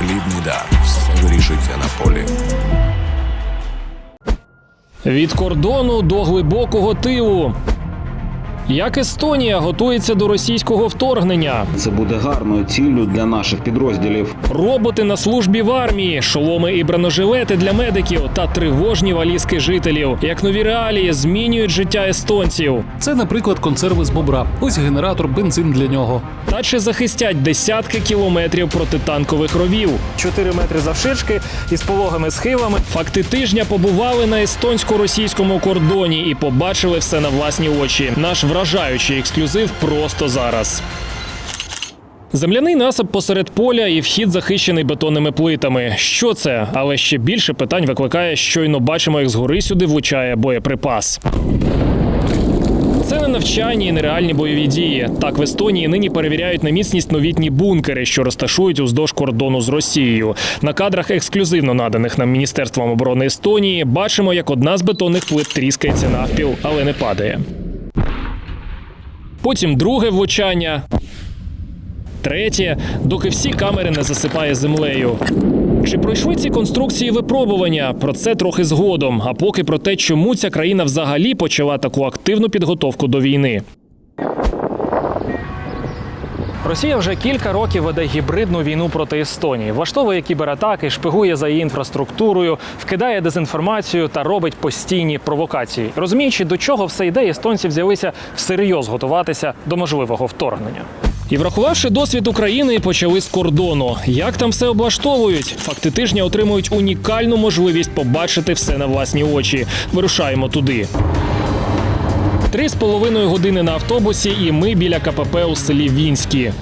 Хлібний дар. Все вирішується на полі. Від кордону до глибокого тилу. Як Естонія готується до російського вторгнення? Це буде гарною ціллю для наших підрозділів. Роботи на службі в армії, шоломи і бронежилети для медиків та тривожні валізки жителів. Як нові реалії змінюють життя естонців. Це, наприклад, консерви з бобра. Ось генератор, бензин для нього. Та чи захистять десятки кілометрів протитанкових ровів? 4 метри завширшки із пологими схилами. Факти тижня побували на естонсько-російському кордоні і побачили все на власні очі. Наш вражаючий ексклюзив просто зараз. Земляний насип посеред поля і вхід захищений бетонними плитами. Що це? Але ще більше питань викликає, щойно бачимо, як згори сюди влучає боєприпас. Це не навчання і нереальні бойові дії. Так в Естонії нині перевіряють на міцність новітні бункери, що розташують уздовж кордону з Росією. На кадрах ексклюзивно наданих нам міністерством оборони Естонії бачимо, як одна з бетонних плит тріскається навпіл, але не падає. Потім друге влучання. Третє, доки всі камери не засипає землею. Чи пройшли ці конструкції випробування? Про це трохи згодом. А поки про те, чому ця країна взагалі почала таку активну підготовку до війни. Росія вже кілька років веде гібридну війну проти Естонії, влаштовує кібератаки, шпигує за її інфраструктурою, вкидає дезінформацію та робить постійні провокації. Розуміючи, до чого все йде, естонці взялися всерйоз готуватися до можливого вторгнення. І врахувавши досвід України, почали з кордону. Як там все облаштовують? Факти тижня отримують унікальну можливість побачити все на власні очі. Вирушаємо туди. Три з половиною години на автобусі, і ми біля КПП у селі Вінські.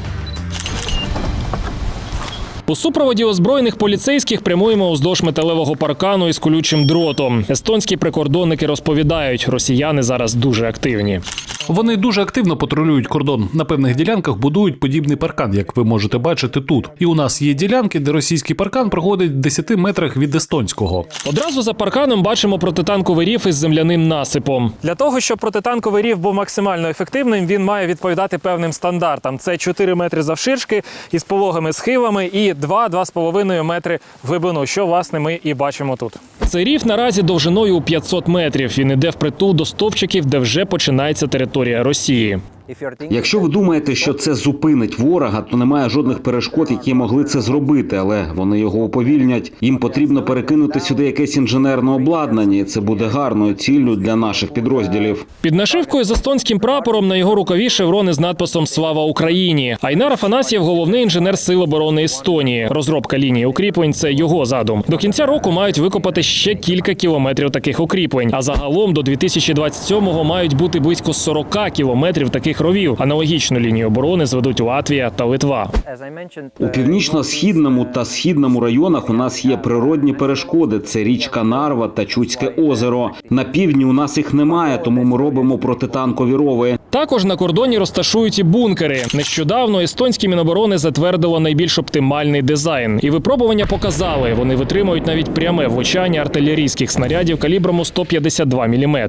У супроводі озброєних поліцейських прямуємо уздовж металевого паркану із колючим дротом. Естонські прикордонники розповідають, росіяни зараз дуже активні. Вони дуже активно патрулюють кордон. На певних ділянках будують подібний паркан, як ви можете бачити тут. І у нас є ділянки, де російський паркан проходить в 10 метрах від естонського. Одразу за парканом бачимо протитанковий рів із земляним насипом. Для того, щоб протитанковий рів був максимально ефективним, він має відповідати певним стандартам. Це 4 метри завширшки із пологими схилами і 2-2,5 метри глибину, що власне ми і бачимо тут. Цей рів наразі довжиною у 500 метрів. Він іде впритул до стовпчиків, де вже починається територія Росії. Якщо ви думаєте, що це зупинить ворога, то немає жодних перешкод, які могли це зробити, але вони його уповільнять. Їм потрібно перекинути сюди якесь інженерне обладнання. і Це буде гарною ціллю для наших підрозділів. Під нашивкою з естонським прапором на його рукаві шеврони з надписом Слава Україні. Айнар Афанасьєв – головний інженер Сил оборони Естонії. Розробка лінії укріплень це його задум. До кінця року мають викопати ще кілька кілометрів таких укріплень. А загалом до 2027-го мають бути близько 40 кілометрів таких ровів. Аналогічну лінію оборони зведуть Латвія та Литва. У північно-східному та східному районах у нас є природні перешкоди. Це річка Нарва та Чудське озеро. На півдні у нас їх немає, тому ми робимо протитанкові рови. Також на кордоні розташують і бункери. Нещодавно естонське міноборони затвердило найбільш оптимальний дизайн, і випробування показали, вони витримують навіть пряме влучання артилерійських снарядів калібром у 152 мм.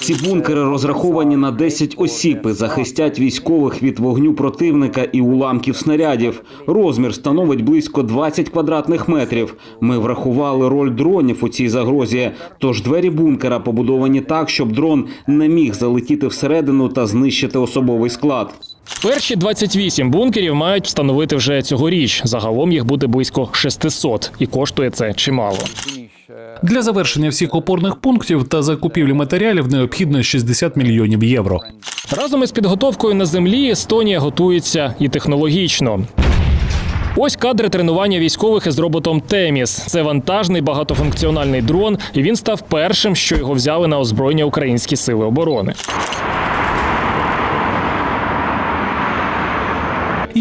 Ці бункери розраховані на 10 осіб і захистять військових від вогню противника і уламків снарядів. Розмір становить близько 20 квадратних метрів. Ми врахували роль дронів у цій загрозі. Тож двері бункера побудовані так, щоб дрон не міг залетіти всередину та знищити особовий склад. Перші 28 бункерів мають встановити вже цьогоріч. Загалом їх буде близько 600, і коштує це чимало. Для завершення всіх опорних пунктів та закупівлі матеріалів необхідно 60 мільйонів євро. Разом із підготовкою на землі Естонія готується і технологічно. Ось кадри тренування військових із роботом Теміс. Це вантажний багатофункціональний дрон, і він став першим, що його взяли на озброєння українські сили оборони.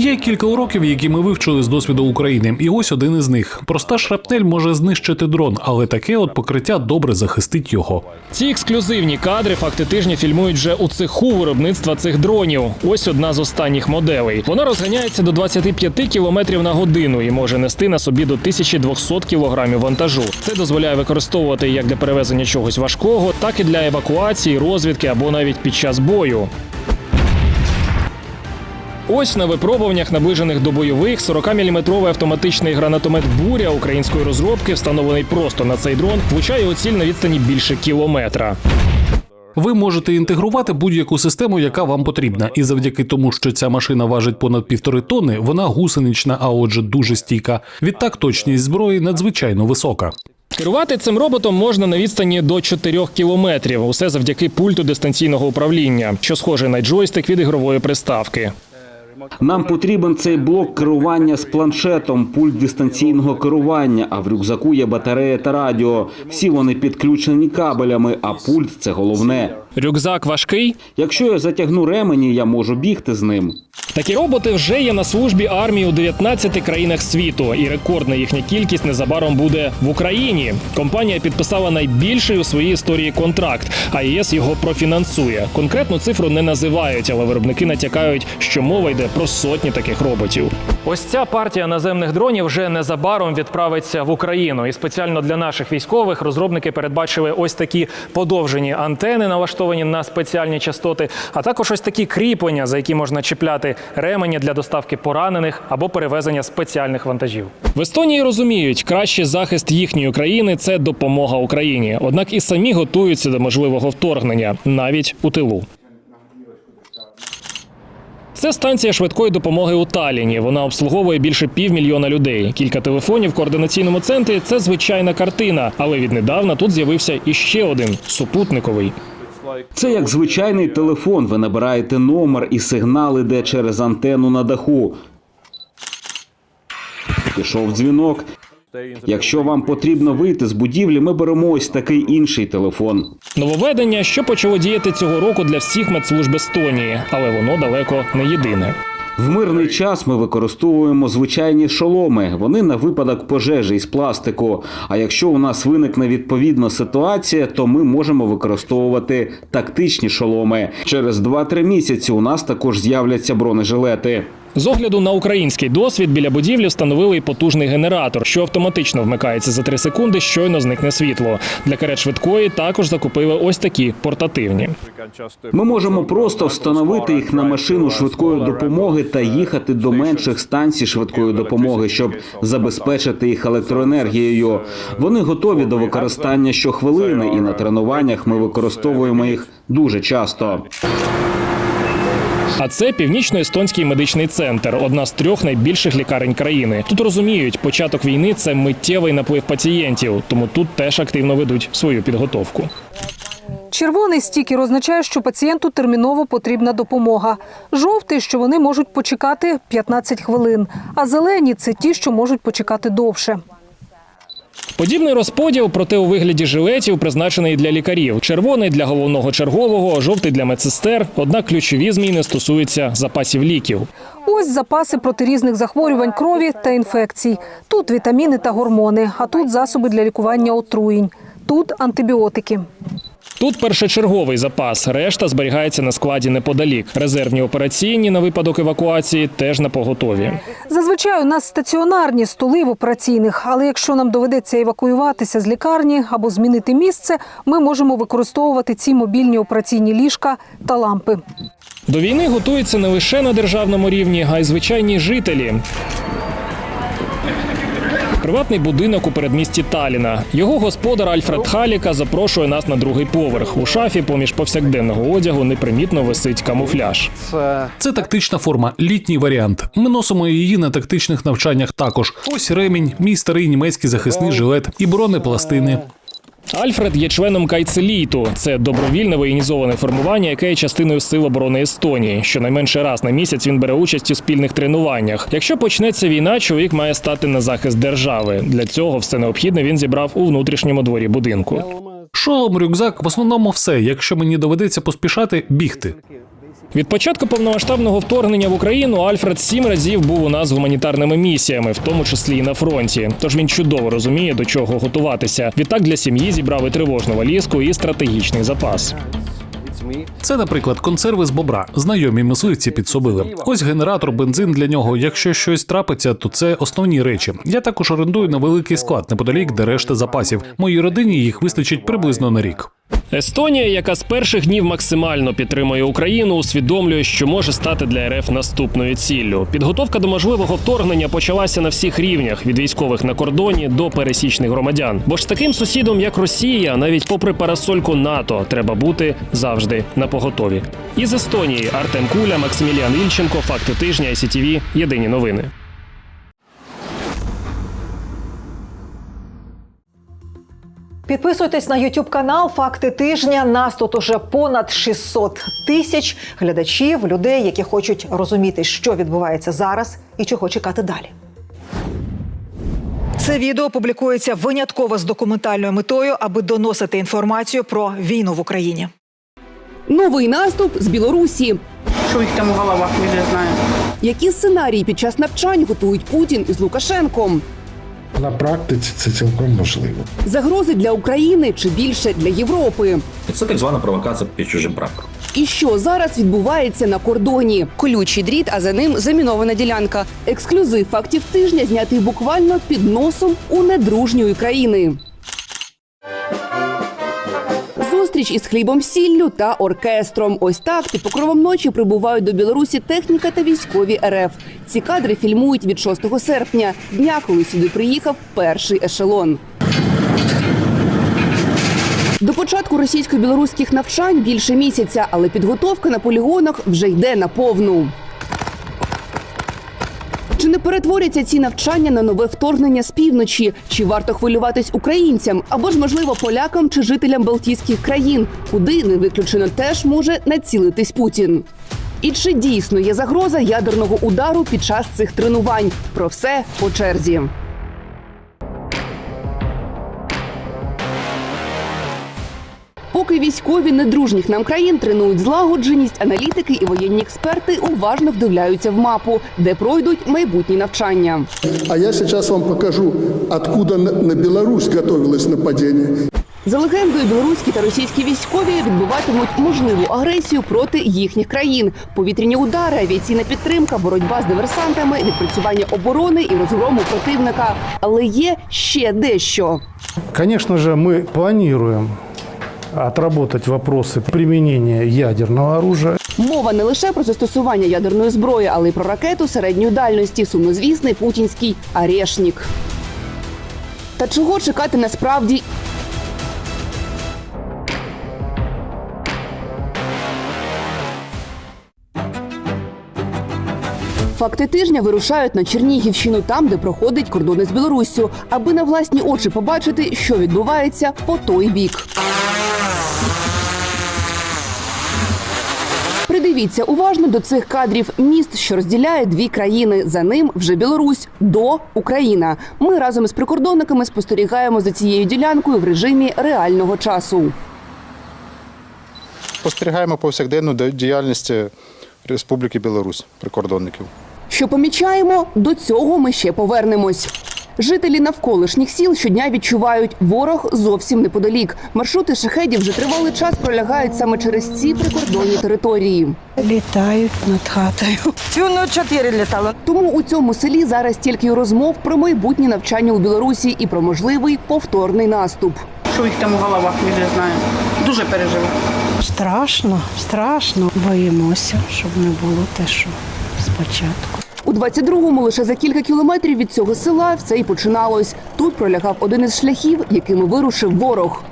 Є кілька уроків, які ми вивчили з досвіду України, і ось один із них: проста шрапнель може знищити дрон, але таке от покриття добре захистить його. Ці ексклюзивні кадри факти тижня фільмують вже у цеху виробництва цих дронів. Ось одна з останніх моделей. Вона розганяється до 25 км на годину і може нести на собі до 1200 кг вантажу. Це дозволяє використовувати як для перевезення чогось важкого, так і для евакуації, розвідки або навіть під час бою. Ось на випробуваннях, наближених до бойових, 40-мм автоматичний гранатомет буря української розробки, встановлений просто на цей дрон, влучає у ціль на відстані більше кілометра. Ви можете інтегрувати будь-яку систему, яка вам потрібна, і завдяки тому, що ця машина важить понад півтори тонни, вона гусенична, а отже, дуже стійка. Відтак точність зброї надзвичайно висока. Керувати цим роботом можна на відстані до 4 кілометрів. Усе завдяки пульту дистанційного управління, що схоже на джойстик від ігрової приставки. Нам потрібен цей блок керування з планшетом, пульт дистанційного керування. А в рюкзаку є батарея та радіо. Всі вони підключені кабелями, а пульт це головне. Рюкзак важкий. Якщо я затягну ремені, я можу бігти з ним. Такі роботи вже є на службі армії у 19 країнах світу, і рекордна їхня кількість незабаром буде в Україні. Компанія підписала найбільший у своїй історії контракт, а ЄС його профінансує. Конкретну цифру не називають, але виробники натякають, що мова йде про сотні таких роботів. Ось ця партія наземних дронів вже незабаром відправиться в Україну. І спеціально для наших військових розробники передбачили ось такі подовжені антени, налаштовані на спеціальні частоти, а також ось такі кріплення, за які можна чіпляти ремені для доставки поранених або перевезення спеціальних вантажів. В Естонії розуміють, кращий захист їхньої країни це допомога Україні. Однак і самі готуються до можливого вторгнення, навіть у тилу. Це станція швидкої допомоги у Таліні. Вона обслуговує більше півмільйона людей. Кілька телефонів в координаційному центрі це звичайна картина, але віднедавна тут з'явився іще один супутниковий. Це як звичайний телефон. Ви набираєте номер і сигнал іде через антенну на даху. Пішов дзвінок. Якщо вам потрібно вийти з будівлі, ми беремо ось такий інший телефон. Нововведення, що почало діяти цього року для всіх медслужб Естонії, але воно далеко не єдине. В мирний час ми використовуємо звичайні шоломи. Вони на випадок пожежі із пластику. А якщо у нас виникне відповідна ситуація, то ми можемо використовувати тактичні шоломи. Через 2-3 місяці у нас також з'являться бронежилети. З огляду на український досвід біля будівлі встановили й потужний генератор, що автоматично вмикається за 3 секунди, щойно зникне світло. Для карет швидкої також закупили ось такі портативні. Ми можемо просто встановити їх на машину швидкої допомоги та їхати до менших станцій швидкої допомоги, щоб забезпечити їх електроенергією. Вони готові до використання щохвилини, і на тренуваннях ми використовуємо їх дуже часто. А це північно-естонський медичний центр, одна з трьох найбільших лікарень країни. Тут розуміють, початок війни це миттєвий наплив пацієнтів, тому тут теж активно ведуть свою підготовку. Червоний стікер означає, що пацієнту терміново потрібна допомога. Жовтий, що вони можуть почекати 15 хвилин. А зелені це ті, що можуть почекати довше. Подібний розподіл, проте у вигляді жилетів, призначений для лікарів: червоний для головного чергового, жовтий для медсестер. Однак ключові зміни стосуються запасів ліків. Ось запаси проти різних захворювань крові та інфекцій. Тут вітаміни та гормони, а тут засоби для лікування отруєнь. Тут антибіотики. Тут першочерговий запас, решта зберігається на складі неподалік. Резервні операційні на випадок евакуації теж на поготові. Зазвичай у нас стаціонарні столи в операційних, але якщо нам доведеться евакуюватися з лікарні або змінити місце, ми можемо використовувати ці мобільні операційні ліжка та лампи. До війни готуються не лише на державному рівні, а й звичайні жителі. Приватний будинок у передмісті Таліна. Його господар Альфред Халіка запрошує нас на другий поверх. У шафі, поміж повсякденного одягу, непримітно висить камуфляж. Це тактична форма, літній варіант. Ми носимо її на тактичних навчаннях також. Ось ремінь, мій старий німецький захисний жилет і бронепластини. Альфред є членом Кайцеліту. Це добровільне воєнізоване формування, яке є частиною сил оборони Естонії. Щонайменше раз на місяць він бере участь у спільних тренуваннях. Якщо почнеться війна, чоловік має стати на захист держави. Для цього все необхідне він зібрав у внутрішньому дворі будинку. Шолом, рюкзак, в основному все. Якщо мені доведеться поспішати, бігти. Від початку повномасштабного вторгнення в Україну Альфред сім разів був у нас гуманітарними місіями, в тому числі і на фронті. Тож він чудово розуміє, до чого готуватися. Відтак для сім'ї зібрав і тривожну валізку, і стратегічний запас. Це, наприклад, консерви з бобра. Знайомі мисливці підсобили. Ось генератор, бензин для нього. Якщо щось трапиться, то це основні речі. Я також орендую на великий склад неподалік, де решта запасів. Моїй родині їх вистачить приблизно на рік. Естонія, яка з перших днів максимально підтримує Україну, усвідомлює, що може стати для РФ наступною ціллю. Підготовка до можливого вторгнення почалася на всіх рівнях від військових на кордоні до пересічних громадян. Бо ж таким сусідом, як Росія, навіть попри парасольку НАТО, треба бути завжди на поготові. Із Естонії Артем Куля, Максиміліан Ільченко, факти тижня, ICTV, Єдині новини. Підписуйтесь на YouTube канал Факти тижня. Нас тут уже понад 600 тисяч глядачів, людей, які хочуть розуміти, що відбувається зараз і чого чекати далі. Це відео публікується винятково з документальною метою, аби доносити інформацію про війну в Україні. Новий наступ з Білорусі. Що їх там у головах, ми вже знаємо. Які сценарії під час навчань готують Путін із Лукашенком? На практиці це цілком можливо. Загрози для України чи більше для Європи? Це так звана провокація під чужим прапором. І що зараз відбувається на кордоні? Колючий дріт, а за ним замінована ділянка. Ексклюзив фактів тижня знятий буквально під носом у недружньої країни. Зустріч із хлібом сіллю та оркестром. Ось так під покровом ночі прибувають до Білорусі техніка та військові РФ. Ці кадри фільмують від 6 серпня, дня, коли сюди приїхав перший ешелон. До початку російсько-білоруських навчань більше місяця, але підготовка на полігонах вже йде на повну. Чи не перетворяться ці навчання на нове вторгнення з півночі? Чи варто хвилюватись українцям або ж можливо полякам чи жителям Балтійських країн, куди не виключено теж може націлитись Путін? І чи дійсно є загроза ядерного удару під час цих тренувань? Про все по черзі. Поки військові недружніх нам країн тренують злагодженість, аналітики і воєнні експерти уважно вдивляються в мапу, де пройдуть майбутні навчання. А я сейчас вам покажу, откуда на на Беларусь готовилось нападение. За легендою, білоруські та російські військові відбуватимуть можливу агресію проти їхніх країн: повітряні удари, авіаційна підтримка, боротьба з диверсантами, відпрацювання оборони і розгрому противника. Але є ще дещо. Конечно же, мы планируем отработать вопросы применения ядерного оружия. Мова не лише про застосування ядерної зброї, але й про ракету середньої дальності, сумнозвісний путінський Арешнік. Та чого чекати насправді? Факти тижня вирушають на Чернігівщину, там, де проходить кордон з Білоруссю, аби на власні очі побачити, що відбувається по той бік. Придивіться уважно до цих кадрів. Міст, що розділяє дві країни. За ним вже Білорусь до Україна. Ми разом із прикордонниками спостерігаємо за цією ділянкою в режимі реального часу. Спостерігаємо повсякденну діяльність Республіки Білорусь прикордонників. Що помічаємо, до цього ми ще повернемось. Жителі навколишніх сіл щодня відчувають, ворог зовсім неподалік. Маршрути шахедів вже тривалий час пролягають саме через ці прикордонні території. Літають над хатою. Цю ночь чотири літало. Тому у цьому селі зараз тільки розмов про майбутнє навчання у Білорусі і про можливий повторний наступ. Що їх там у головах, ми вже знаємо. Дуже переживаємо. Страшно, страшно. Боїмося, щоб не було те, що спочатку. У 22-му лише за кілька кілометрів від цього села все й починалось. Тут пролягав один із шляхів, якими вирушив ворог.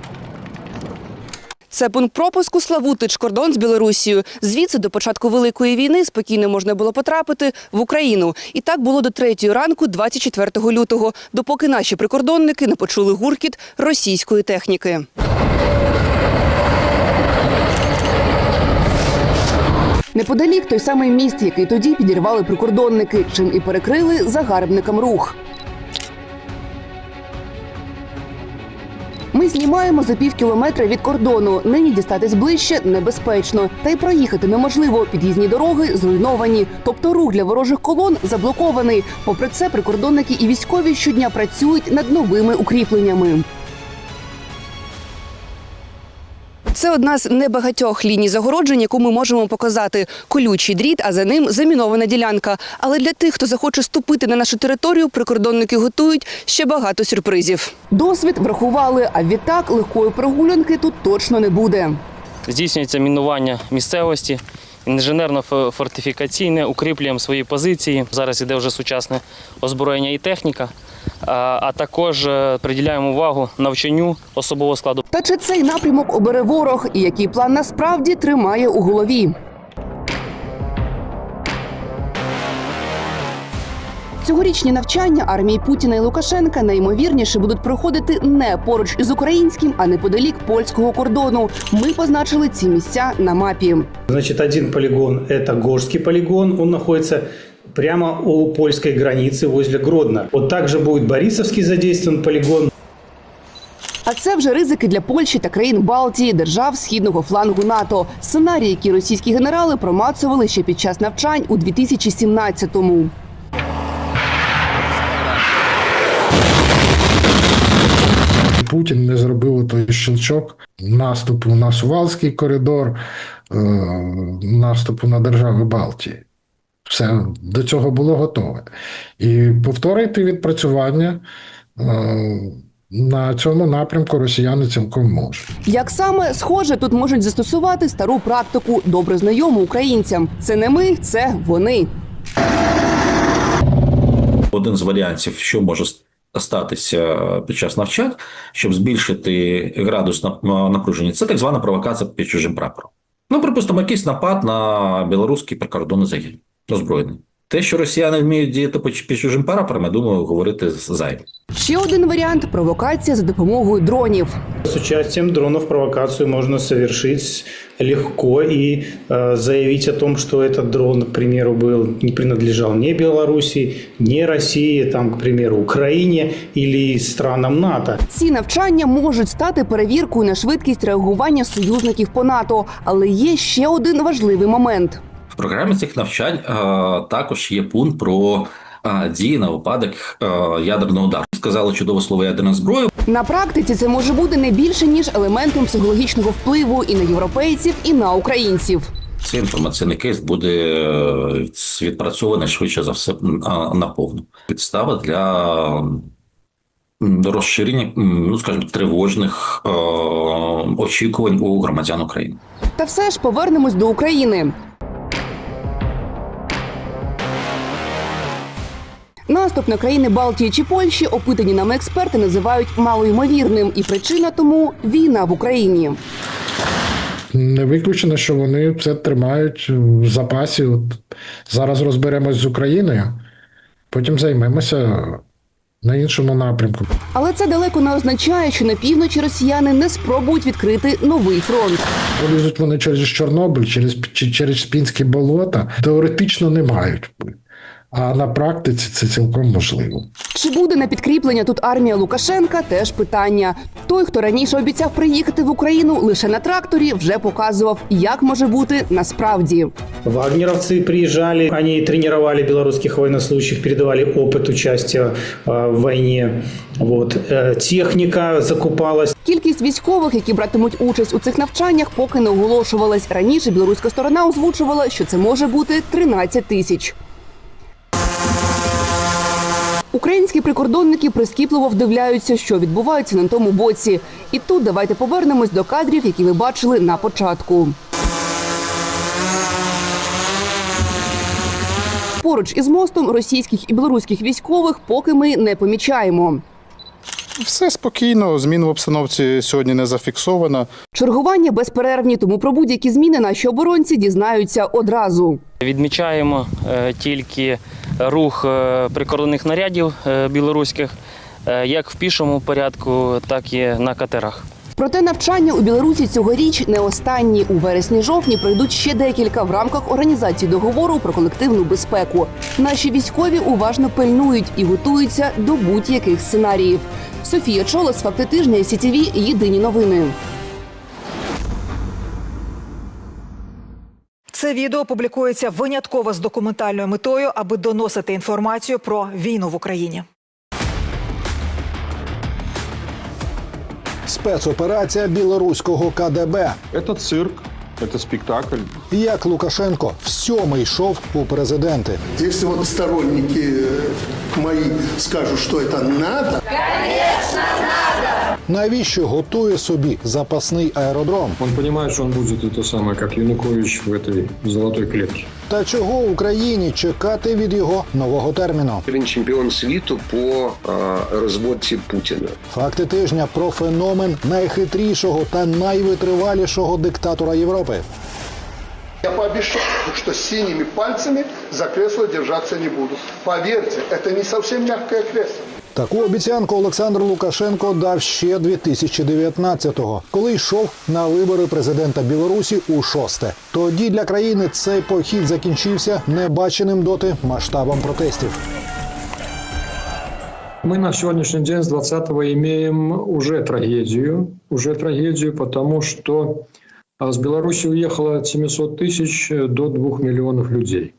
Це пункт пропуску Славутич, кордон з Білорусією. Звідси до початку великої війни спокійно можна було потрапити в Україну. І так було до третьої ранку, 24 лютого, допоки наші прикордонники не почули гуркіт російської техніки. Неподалік той самий міст, який тоді підірвали прикордонники, чим і перекрили загарбникам рух. Ми знімаємо за пів кілометра від кордону. Нині дістатись ближче небезпечно. Та й проїхати неможливо. Під'їзні дороги зруйновані. Тобто рух для ворожих колон заблокований. Попри це, прикордонники і військові щодня працюють над новими укріпленнями. Це одна з небагатьох ліній загороджень, яку ми можемо показати. Колючий дріт, а за ним замінована ділянка. Але для тих, хто захоче ступити на нашу територію, прикордонники готують ще багато сюрпризів. Досвід врахували, а відтак легкої прогулянки тут точно не буде. Здійснюється мінування місцевості, інженерно-фортифікаційне, укріплюємо свої позиції. Зараз іде вже сучасне озброєння і техніка, а, також е, приділяємо увагу навчанню особового складу. Та чи цей напрямок обере ворог і який план насправді тримає у голові? Цьогорічні навчання армії Путіна і Лукашенка найімовірніше будуть проходити не поруч із українським, а неподалік польського кордону. Ми позначили ці місця на мапі. Значит, один полигон – это Горский полигон. Он находится прямо у польской границы возле Гродно. Вот также будет Борисовский задействован полигон. А це вже ризики для Польщі та країн Балтії, держав східного флангу НАТО. Сценарії, які російські генерали промацували ще під час навчань у 2017-му. Путін не зробив той щелчок наступу на Сувалський коридор, е, наступу на держави Балтії. Все до цього було готове. І повторити відпрацювання е, на цьому напрямку росіяни цілком можуть. Як саме схоже, тут можуть застосувати стару практику, добре знайому українцям. Це не ми, це вони. Один з варіантів, що може статися під час навчань, щоб збільшити градус нап- напруження, це так звана провокація під чужим прапором. Ну, припустимо, якийсь напад на білоруський прикордонний загін озброєний. Те, що росіяни вміють діяти під під чужим прапором, я думаю, говорити зайве. Ще один варіант провокація за допомогою дронів. С участием дронов провокацию можно совершить легко и э, заявить о том, что этот дрон, к примеру, был не принадлежал ни Белоруссии, ни России, там, к примеру, Украине или странам НАТО. Ці навчання можуть стати перевіркою на швидкість реагування союзників по НАТО. Але є ще один важливий момент. Програмі цих навчань е, також є пункт про е, дії на випадок е, ядерного удару. Сказали чудове слово ядерна зброя. На практиці це може бути не більше ніж елементом психологічного впливу і на європейців, і на українців. Цей інформаційний кейс буде відпрацьований швидше за все м, а, наповну. Підстава для розширення, ну скажімо, тривожних е, очікувань у громадян України. Та все ж повернемось до України. Наступ на країни Балтії чи Польщі опитані нами експерти називають малоймовірним, і причина тому війна в Україні. Не виключено, що вони це тримають в запасі. От зараз розберемось з Україною, потім займемося на іншому напрямку. Але це далеко не означає, що на півночі росіяни не спробують відкрити новий фронт. Полізуть вони через Чорнобиль, через, через Пінські болота, теоретично не мають. А на практиці це цілком можливо. Чи буде на підкріплення тут армія Лукашенка? Теж питання. Той, хто раніше обіцяв приїхати в Україну лише на тракторі, вже показував, як може бути насправді. Вагнеровцы приезжали, они тренировали белорусских военнослужащих, передавали опыт участия э, в войне. Вот. Э, техника закупалась. Кількість військових, які братимуть участь у цих навчаннях, поки не оголошувалась. Раніше білоруська сторона озвучувала, що це може бути 13 тисяч. Українські прикордонники прискіпливо вдивляються, що відбувається на тому боці. І тут давайте повернемось до кадрів, які ви бачили на початку. Поруч із мостом російських і білоруських військових поки ми не помічаємо. Все спокійно, змін в обстановці сьогодні не зафіксовано. Чергування безперервні, тому про будь-які зміни наші оборонці дізнаються одразу. Відмічаємо е, тільки рух е, прикордонних нарядів е, білоруських, як в пішому порядку, так і на катерах. Проте навчання у Білорусі цьогоріч не останні. У вересні-жовтні пройдуть ще декілька в рамках організації договору про колективну безпеку. Наші військові уважно пильнують і готуються до будь-яких сценаріїв. Софія Чолос, факти тижня, СІТІВІ, єдині новини. Це відео публікується винятково з документальною метою, аби доносити інформацію про війну в Україні. Спецоперація білоруського КДБ. Це цирк, це спектакль. Як Лукашенко всьомий йшов у президенти. Если вот сторонники э, мои скажут, что это надо, Навіщо готує собі запасний аеродром? Он розуміє, що він буде те саме, як Янукович в этой золотій клітці. Та чого Україні чекати від його нового терміну? Він чемпіон світу по розводці Путіна. Факти тижня про феномен найхитрішого та найвитривалішого диктатора Європи. я пообещал, что синими пальцами за кресло держаться не буду. Поверьте, это не совсем мягкое кресло. Таку обіцянку Олександр Лукашенко дав ще 2019-го, коли йшов на вибори президента Білорусі у шосте. Тоді для країни цей похід закінчився небаченим доти масштабом протестів. Мы на сегодняшний день с 20-го имеем уже трагедию, уже трагедию, потому что а, с Беларуси уехало от 700 тысяч до 2 миллионов людей.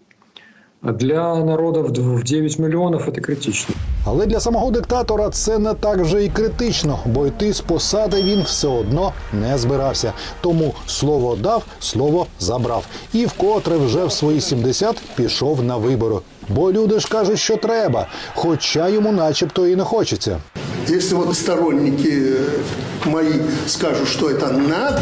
А для народов в 9 миллионов это критично. Але для самого диктатора це не так вже і критично, бо йти з посади він все одно не збирався. Тому слово дав, слово забрав. І вкотре вже в свої 70 пішов на вибори. Бо люди ж кажуть, що треба, хоча йому начебто і не хочеться. Если вот сторонники э, мои скажут, что это надо,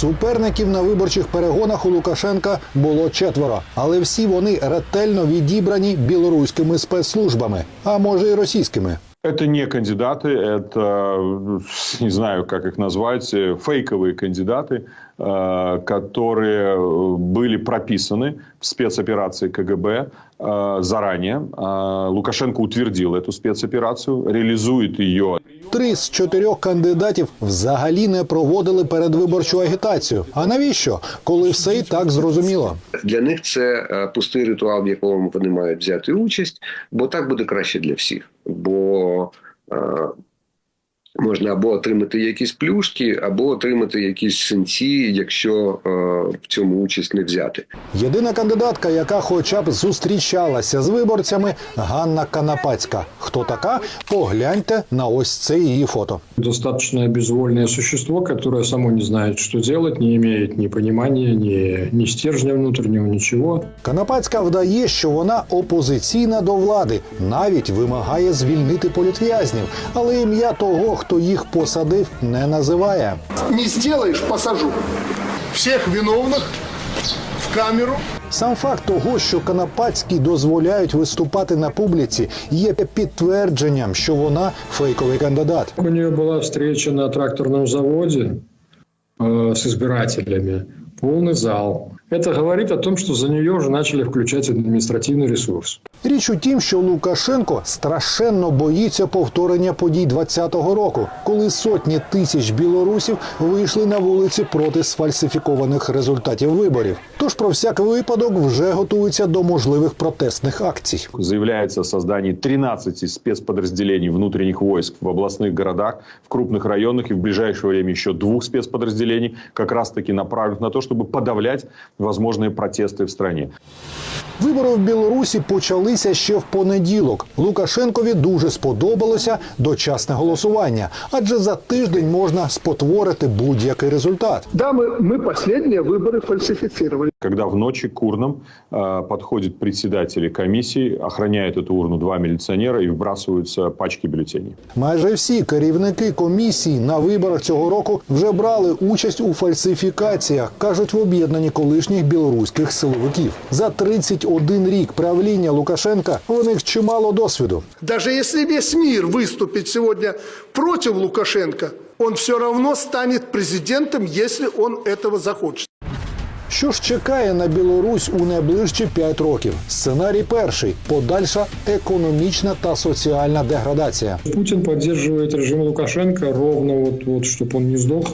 Суперників на виборчих перегонах у Лукашенка було четверо, але всі вони ретельно відібрані білоруськими спецслужбами, а може й російськими. Это не кандидаты, это, не знаю, как их назвать, э, фейковые кандидаты, э, которые были прописаны в спецоперации КГБ э, заранее. Э, Лукашенко утвердил эту спецоперацию, реализует ее Три з чотирьох кандидатів взагалі не проводили передвиборчу агітацію. А навіщо, коли все і так зрозуміло? Для них це е, пустий ритуал, в якому вони мають взяти участь, бо так буде краще для всіх. Бо е, можна або отримати якісь плюшки, або отримати якісь синці, якщо е, в цьому участь не взяти. Єдина кандидатка, яка хоча б зустрічалася з виборцями, Ганна Канапацька. Хто така? Погляньте на ось це її фото. достаточно безвольное существо, которое само не знает, что делать, не имеет ни понимания, ни, ни стержня внутреннего, ничего. Канапацька вдає, що вона опозиційна до влади, навіть вимагає звільнити політв'язнів, але ім'я того, хто їх посадив, не називає. не сделаешь, посажу. Всех виновных в камеру. Сам факт того, що Канапацькій дозволяють виступати на публіці, є підтвердженням, що вона фейковий кандидат. У нее была встреча на тракторном заводе э, с избирателями. Полный зал. Это говорит о том, что за нее уже начали включать административный ресурс. Річ у тім, що Лукашенко страшенно боїться повторення подій 20-го року, коли сотні тисяч білорусів вийшли на вулиці проти сфальсифікованих результатів виборів. Тож про всяк випадок вже готуються до можливих протестних акцій. Заявляется о создании 13 спецподразделений внутренних войск в областных городах, в крупных районах и в ближайшее время еще двух спецподразделений, как раз-таки направленных на то, чтобы подавлять возможные протесты в стране. Вибори в Білорусі почалися ще в понеділок. Лукашенкові дуже сподобалося дочасне голосування, адже за тиждень можна спотворити будь-який результат. Да, мы, мы последние выборы фальсифицировали. Когда в ночи к урнам э, подходят председатели комиссии, охраняют эту урну два милиционера и вбрасываются пачки бюллетеней. Майже всі керівники комісій на виборах цього року вже брали участь у фальсифікаціях, кажуть в об'єднанні колишніх білоруських силовиків. За 31 рік правління Лукашенка у них чимало досвіду. Даже если весь мир выступит сегодня против Лукашенко, он все равно станет президентом, если он этого захочет. Що ж чекає на Білорусь у найближчі 5 років? Сценарій перший подальша економічна та соціальна деградація. Путин поддерживает режим Лукашенко ровно вот, вот чтобы он не сдох,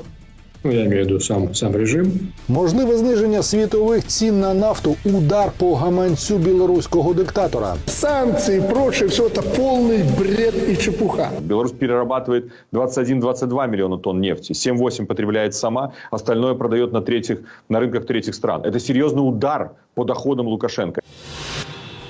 Ну, я имею в виду сам, сам режим. Можливе зниження світових цін на нафту удар по гаманцю білоруського диктатора. Санкции и прочее, все это полный бред и чепуха. Беларусь перерабатывает 21-22 миллиона тонн нефти. 7-8 потребляет сама, остальное продает на, третьих, на рынках третьих стран. Это серьезный удар по доходам Лукашенко.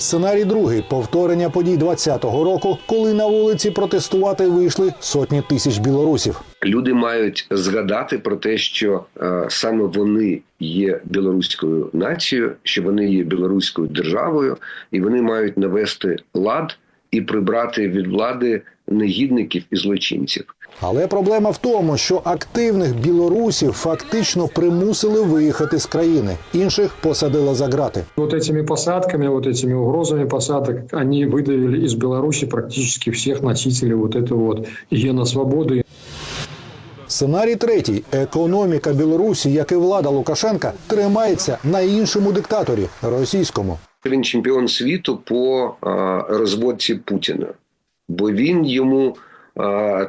Сценарій другий повторення подій 20-го року, коли на вулиці протестувати вийшли сотні тисяч білорусів. Люди мають згадати про те, що е, саме вони є білоруською нацією, що вони є білоруською державою, і вони мають навести лад і прибрати від влади негідників і злочинців. Але проблема в тому, що активних білорусів фактично примусили виїхати з країни, інших посадили за грати. Вот этими посадками, вот этими угрозами посадок, они выдавили из Беларуси практически всех носителей вот этого вот гена свободы. Сценарій третій: економіка Білорусі, як і влада Лукашенка, тримається на іншому диктаторі російському. Він чемпіон світу по е, розводці Путіна, бо він йому.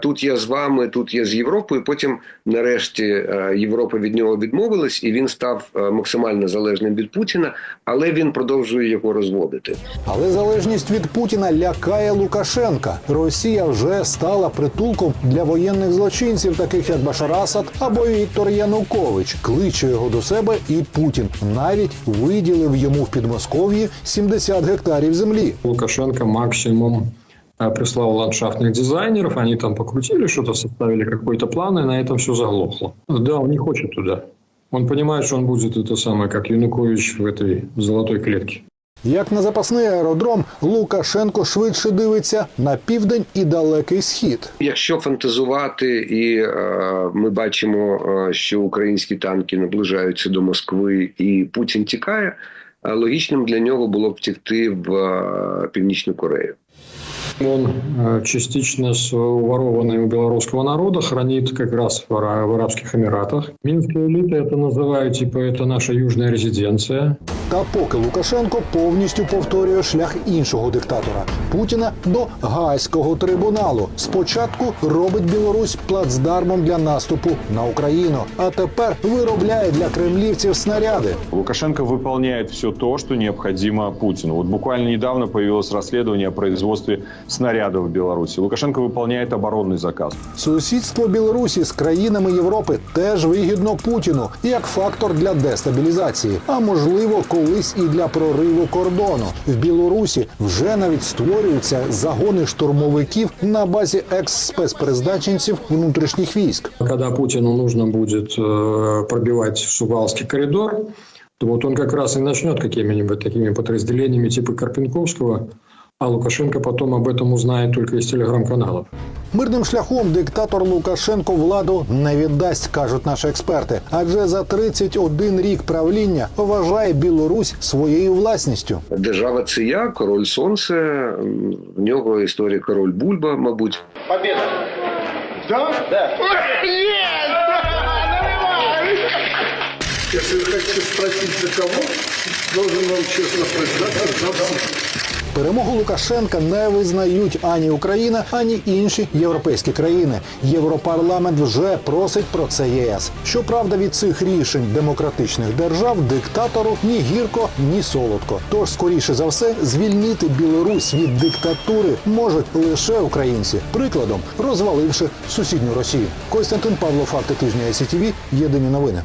Тут я з вами, тут я з Європою. Потім, нарешті, е, Європа від нього відмовилась, і він став е, максимально залежним від Путіна, але він продовжує його розводити. Але залежність від Путіна лякає Лукашенка. Росія вже стала притулком для воєнних злочинців, таких як Башар Асад або Віктор Янукович. Кличе його до себе, і Путін навіть виділив йому в Підмосков'ї 70 гектарів землі. Лукашенко максимум прислал ландшафтных дизайнеров, они там покрутили что-то, составили какой-то план, и на этом все заглохло. Да, он не хочет туда. Он понимает, что он будет это самое, как Янукович в этой золотой клетке. Як на запасний аеродром, Лукашенко швидше дивиться на південь і далекий схід. Якщо фантазувати, і е, ми бачимо, е, що українські танки наближаються до Москви, і Путін тікає, е, логічним для нього було б втекти в е, Північну Корею. Он э, частично с уворованной у белорусского народа хранит как раз в, Ара- в Арабских Эмиратах. Минские элиты это называют, типа, это наша южная резиденция. Та поки Лукашенко повністю повторює шлях іншого диктатора Путіна до Гайського трибуналу. Спочатку робить Білорусь плацдармом для наступу на Україну, а тепер виробляє для кремлівців снаряди. Лукашенко выполняет все то, что необходимо Путину. Вот буквально недавно появилось расследование о производстве снарядов в Беларуси. Лукашенко выполняет оборонный заказ. Сусідство Білорусі з країнами Європи теж вигідно Путіну як фактор для дестабілізації, а можливо, колись і для прориву кордону. В Білорусі вже навіть створюються загони штурмовиків на базі екс-спецпризначенців внутрішніх військ. Когда Путину нужно будет э, пробивать Сувалский коридор, то вот он как раз и начнет какими-нибудь такими подразделениями типа Карпенковского, а Лукашенко потом об этом узнает только из телеграм-каналов. Мирним шляхом диктатор Лукашенко владу не віддасть, кажуть наші експерти. Адже за 31 рік правління вважає Білорусь своєю власністю. Держава це я, король сонце. В нього історія король Бульба, мабуть. Победа! Да? Да. Если вы хотите спросить за кого, должен вам честно признаться, за всех. Перемогу Лукашенка не визнають ані Україна, ані інші європейські країни. Європарламент вже просить про це ЄС. Щоправда, від цих рішень демократичних держав диктатору ні гірко, ні солодко. Тож, скоріше за все, звільнити Білорусь від диктатури можуть лише українці, прикладом розваливши сусідню Росію. Костянтин Павло, факти тижня СІТВ, єдині новини.